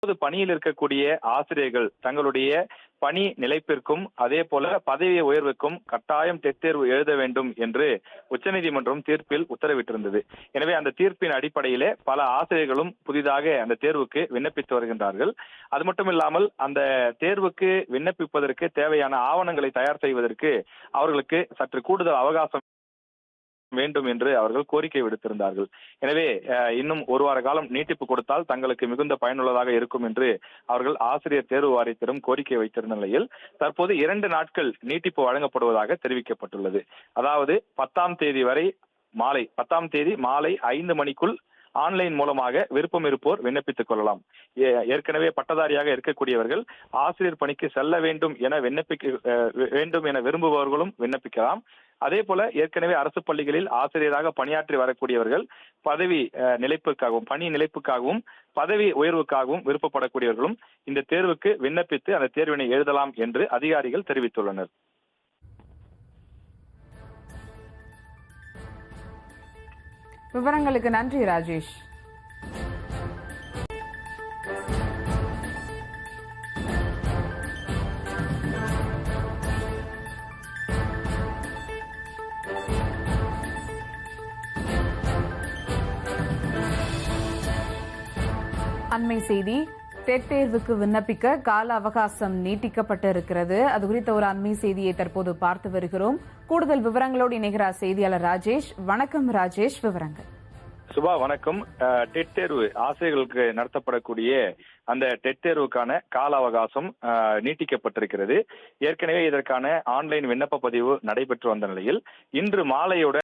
தற்போது பணியில் இருக்கக்கூடிய ஆசிரியர்கள் தங்களுடைய பணி நிலைப்பிற்கும் அதே போல பதவி உயர்வுக்கும் கட்டாயம் டெஸ்ட் தேர்வு எழுத வேண்டும் என்று உச்சநீதிமன்றம் தீர்ப்பில் உத்தரவிட்டிருந்தது. எனவே அந்த தீர்ப்பின் அடிப்படையிலே பல ஆசிரியர்களும் புதிதாக அந்த தேர்வுக்கு விண்ணப்பித்து வருகின்றார்கள். அது மட்டும் இல்லாமல் அந்த தேர்வுக்கு விண்ணப்பிப்பதற்கு தேவையான ஆவணங்களை தயார் செய்வதற்கு அவர்களுக்கு சற்று கூடுதல் அவகாசம் வேண்டும் என்று அவர்கள் கோரிக்கை விடுத்திருந்தார்கள். எனவே இன்னும் ஒரு வார காலம் நீட்டிப்பு கொடுத்தால் தங்களுக்கு மிகுந்த பயனுள்ளதாக இருக்கும் என்று அவர்கள் ஆசிரியர் தேர்வு வாரியத்திடம் கோரிக்கை வைத்திருந்த நிலையில் தற்போது இரண்டு நாட்கள் நீட்டிப்பு வழங்கப்படுவதாக தெரிவிக்கப்பட்டுள்ளது. அதாவது பத்தாம் தேதி வரை மாலை பத்தாம் தேதி மாலை ஐந்து மணிக்குள் ஆன்லைன் மூலமாக விருப்பம் இருப்போர் விண்ணப்பித்துக் கொள்ளலாம். ஏ- ஏற்கனவே பட்டதாரியாக இருக்கக்கூடியவர்கள் ஆசிரியர் பணிக்கு செல்ல வேண்டும் என விண்ணப்பிக்க வேண்டும் என விரும்புபவர்களும் விண்ணப்பிக்கலாம். அதே போல ஏற்கனவே அரசு பள்ளிகளில் ஆசிரியராக பணியாற்றி வரக்கூடியவர்கள் பதவி நிலைப்புக்காகவும் பணி நிலைப்புக்காகவும் பதவி உயர்வுக்காகவும் விருப்பப்படக்கூடியவர்களும் இந்த தேர்வுக்கு விண்ணப்பித்து அந்த தேர்வினை எழுதலாம் என்று அதிகாரிகள் தெரிவித்துள்ளனர். விவரங்களுக்கு நன்றி ராஜேஷ். அண்மை செய்தி டெட் தேர்வுக்கு விண்ணப்பிக்க கால அவகாசம் நீட்டிக்கப்பட்டு இருக்கிறது அது குறித்த ஒரு அண்மை செய்தியை தற்போது பார்த்து வருகிறோம். கூடுதல் விவரங்களோடு இணைகிறார் செய்தியாளர் ராஜேஷ். வணக்கம் ராஜேஷ் விவரங்கள். சுபா வணக்கம். டெட் தேர்வு ஆசிரியர்களுக்கு நடத்தப்படக்கூடிய அந்த டெட் தேர்வுக்கான கால அவகாசம் நீட்டிக்கப்பட்டிருக்கிறது. ஏற்கனவே இதற்கான ஆன்லைன் விண்ணப்ப பதிவு நடைபெற்று வந்த நிலையில் இன்று மாலையோட